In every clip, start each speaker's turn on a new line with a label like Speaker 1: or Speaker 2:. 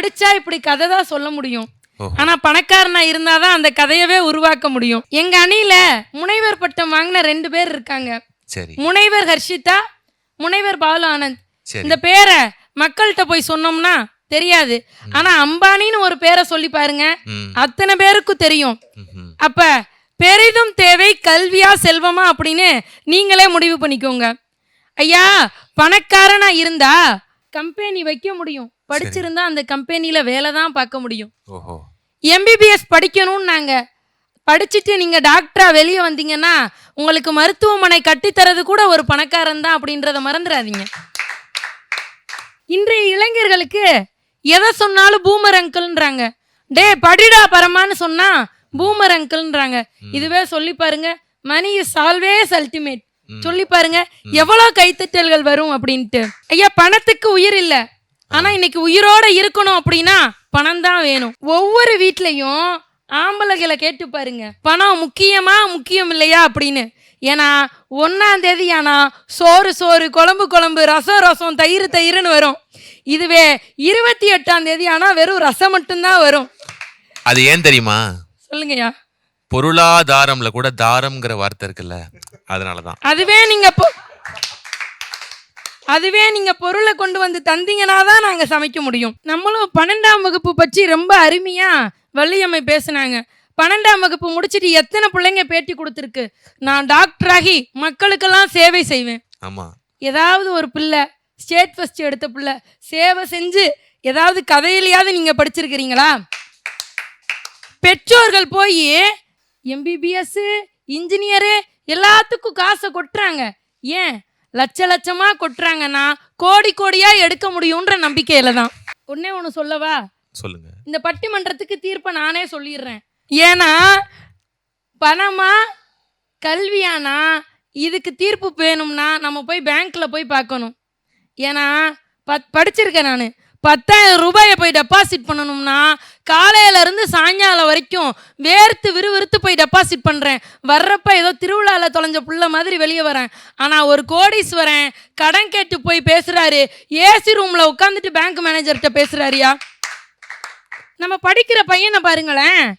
Speaker 1: படிச்சா இப்படி கதை தான் சொல்ல முடியும். ஆனா பணக்காரனா இருந்தாதான் அந்த கதையவே உருவாக்க முடியும். எங்க அணியில முனைவர் பட்டம் வாங்கின ரெண்டு பேர் இருக்காங்க. முனைவர் ஹர்ஷிதா முனைவர் பாலு ஆனந்த் இந்த பேரை மக்கள்கிட்ட போய் சொன்னோம்னா தெரியாது. ஆனா அம்பானின்னு ஒரு பேரை சொல்லி பாருங்க. அத்தனை பேருக்கும் தெரியும். அப்ப பெரிதும் தேவை கல்வியா செல்வமா அப்படின்னு நீங்களே முடிவு பண்ணிக்கோங்க. ஐயா பணக்காரனா இருந்தா கம்பெனி வைக்க முடியும். படிச்சிருந்தா அந்த கம்பெனில வேலை தான் பார்க்க முடியும். எம்பிபிஎஸ் படிக்கணும்னு நாங்க. படிச்சுட்டு நீங்க டாக்டரா வெளியே வந்தீங்கன்னா உங்களுக்கு மருத்துவமனை கட்டித்தரது கூட ஒரு பணக்காரன் தான் அப்படின்றத மறந்துடாதீங்க. இன்றைய இளைஞர்களுக்கு எதை சொன்னாலும் பூமர் அங்கிள்ன்றாங்க. டே படிடா பரமான்னு சொன்னா பூமர் அங்கிள்ன்றாங்க. இதுவே சொல்லி பாருங்க. மணி இஸ் ஆல்வேஸ் அல்டிமேட் சொல்லி பாருங்க எவ்வளவு கைத்தட்டல்கள் வரும் அப்படின்ட்டு. ஐயா பணத்துக்கு உயிர் இல்ல. ஆனா இன்னைக்கு உயிரோட இருக்கணும் அப்படின்னா பணம் தான் வேணும். ஒவ்வொரு வீட்லயும் ஆம்பளைகளை கேட்டு பாருங்க. பணம் முக்கியமா முக்கியம் இல்லையா அப்படின்னு. ஏன்னா ஒன்னாம் தேதி ஆனா சோறு சோறு குழம்பு குழம்பு ரசம் ரசம் தயிர் தயிர்னு வரும். இதுவே இருபத்தி எட்டாம் தேதி ஆனா வெறும் ரசம் மட்டும்தான் வரும்.
Speaker 2: அது ஏன் தெரியுமா?
Speaker 1: சொல்லுங்கய்யா.
Speaker 2: பொருளாதாரம்ல கூட தாரம்ங்கிற வார்த்தை இருக்குல்ல அதனாலதான்.
Speaker 1: அதுவே நீங்க அதுவே நீங்க பொருளை கொண்டு வந்து தந்தீங்கன்னா தான் நாங்க சமைக்க முடியும். நம்மளும் பன்னெண்டாம் வகுப்பு பற்றி ரொம்ப அருமையா வள்ளியம்மை பேசுனாங்க. பன்னெண்டாம் வகுப்பு முடிச்சிட்டு எத்தனை பிள்ளைங்க பேட்டி கொடுத்துருக்கு? நான் டாக்டராகி மக்களுக்கெல்லாம் சேவை செய்வேன்.
Speaker 2: ஆமா.
Speaker 1: ஏதாவது ஒரு பிள்ளை ஸ்டேட் ஃபர்ஸ்ட் எடுத்த பிள்ளை சேவை செஞ்சு ஏதாவது கதையிலையாவது நீங்க படிச்சிருக்கிறீங்களா? பெற்றோர்கள் போய் எம்பிபிஎஸ் இன்ஜினியரு எல்லாத்துக்கும் காசை கொட்டுறாங்க. ஏன்? லட்ச லட்சமா கொட்டுறாங்கன்னா கோடி கோடியா எடுக்க முடியுன்ற நம்பிக்கையில தான். ஒன்னே ஒன்று சொல்லவா?
Speaker 2: சொல்லுங்க.
Speaker 1: இந்த பட்டிமன்றத்துக்கு தீர்ப்பை நானே சொல்லிடுறேன். ஏன்னா பணமா கல்வியானா இதுக்கு தீர்ப்பு வேணும்னா நம்ம போய் பேங்க்ல போய் பார்க்கணும். ஏன்னா பத் படிச்சிருக்கேன் நான். பத்தாயிரம் ரூபாயை போய் டெபாசிட் பண்ணணும்னா காலையில இருந்து சாயங்காலம் வரைக்கும் வேர்த்து விறுவிறுத்து போய் டெபாசிட் பண்றேன். வர்றப்ப ஏதோ திருவிழால தொலைஞ்ச புள்ள மாதிரி வெளியே வரேன். ஆனா ஒரு கோடீஸ்வரன் கடன் கேட்டு போய் பேசுறாரு. ஏசி ரூம்ல உட்காந்துட்டு பேங்க் மேனேஜர்கிட்ட பேசுறாருயா? நம்ம படிக்கிற பையனை பாருங்களேன்.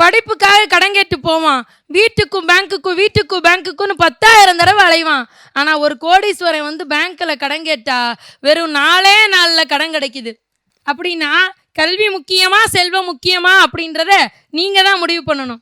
Speaker 1: படிப்புக்காக கடன் கேட்டு போவான். வீட்டுக்கும் பேங்க்குக்கும் வீட்டுக்கும் பேங்க்குக்குன்னு பத்தாயிரம் தடவை அலைவான். ஆனால் ஒரு கோடீஸ்வரன் வந்து பேங்க்கில் கடன் கேட்டா வெறும் நாலே நாளில் கடன் கிடைக்குது. அப்படின்னா கல்வி முக்கியமா செல்வம் முக்கியமா அப்படின்றத நீங்கள் தான் முடிவு பண்ணணும்.